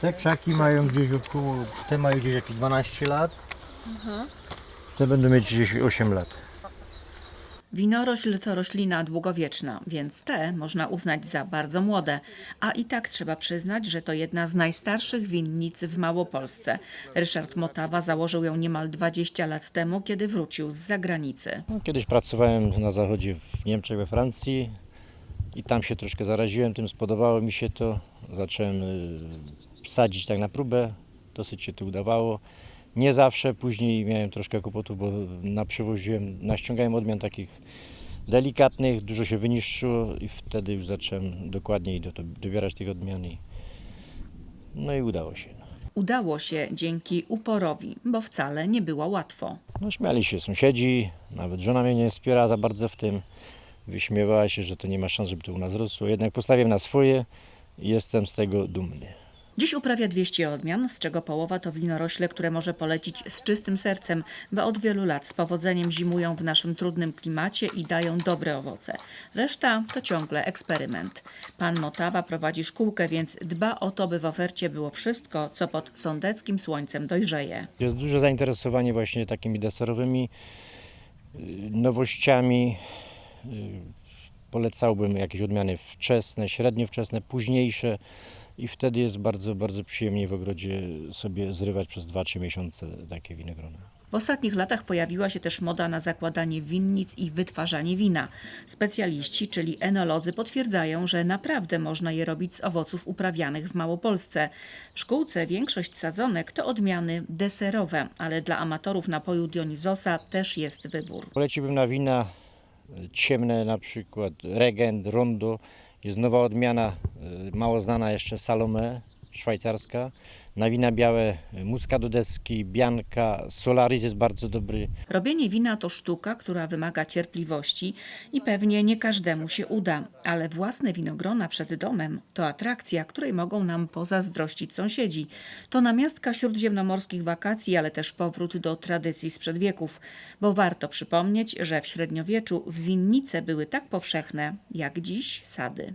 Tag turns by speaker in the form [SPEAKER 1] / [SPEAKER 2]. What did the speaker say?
[SPEAKER 1] Te krzaki mają gdzieś około, te mają gdzieś jakieś 12 lat. Te będą mieć gdzieś 8 lat.
[SPEAKER 2] Winorośl to roślina długowieczna, więc te można uznać za bardzo młode. A i tak trzeba przyznać, że to jedna z najstarszych winnic w Małopolsce. Ryszard Motawa założył ją niemal 20 lat temu, kiedy wrócił z zagranicy.
[SPEAKER 1] No, kiedyś pracowałem na zachodzie w Niemczech, we Francji i tam się troszkę zaraziłem tym, spodobało mi się to. Zacząłem y, sadzić tak na próbę, dosyć się to udawało. Nie zawsze, później miałem troszkę kłopotów, bo naprzewoziłem, naściągałem odmian takich delikatnych, dużo się wyniszczyło i wtedy już zacząłem dokładniej do, do, dobierać tych odmian i no i udało się.
[SPEAKER 2] Udało się dzięki uporowi, bo wcale nie było łatwo.
[SPEAKER 1] No śmiali się sąsiedzi, nawet żona mnie nie wspierała za bardzo w tym. Wyśmiewała się, że to nie ma szans, żeby to u nas rosło. Jednak postawiłem na swoje i jestem z tego dumny.
[SPEAKER 2] Dziś uprawia 200 odmian, z czego połowa to winorośle, które może polecić z czystym sercem, bo od wielu lat z powodzeniem zimują w naszym trudnym klimacie i dają dobre owoce. Reszta to ciągle eksperyment. Pan Motawa prowadzi szkółkę, więc dba o to, by w ofercie było wszystko, co pod sądeckim słońcem dojrzeje.
[SPEAKER 1] Jest duże zainteresowanie właśnie takimi deserowymi y, nowościami. Y, Polecałbym jakieś odmiany wczesne, średnio wczesne, późniejsze i wtedy jest bardzo, bardzo przyjemnie w ogrodzie sobie zrywać przez 2-3 miesiące takie winogrona.
[SPEAKER 2] W ostatnich latach pojawiła się też moda na zakładanie winnic i wytwarzanie wina. Specjaliści, czyli enolodzy, potwierdzają, że naprawdę można je robić z owoców uprawianych w Małopolsce. W szkółce większość sadzonek to odmiany deserowe, ale dla amatorów napoju Dionizosa też jest wybór.
[SPEAKER 1] Poleciłbym na wina ciemne, na przykład Regent, Rondo. Jest nowa odmiana, mało znana jeszcze, Salome, szwajcarska. Na wina białe y, Muscadodeski, Bianca, Solaris jest bardzo dobry.
[SPEAKER 2] Robienie wina to sztuka, która wymaga cierpliwości i pewnie nie każdemu się uda, ale własne winogrona przed domem to atrakcja, której mogą nam pozazdrościć sąsiedzi. To namiastka śródziemnomorskich wakacji, ale też powrót do tradycji sprzed wieków, bo warto przypomnieć, że w średniowieczu winnice były tak powszechne jak dziś sady.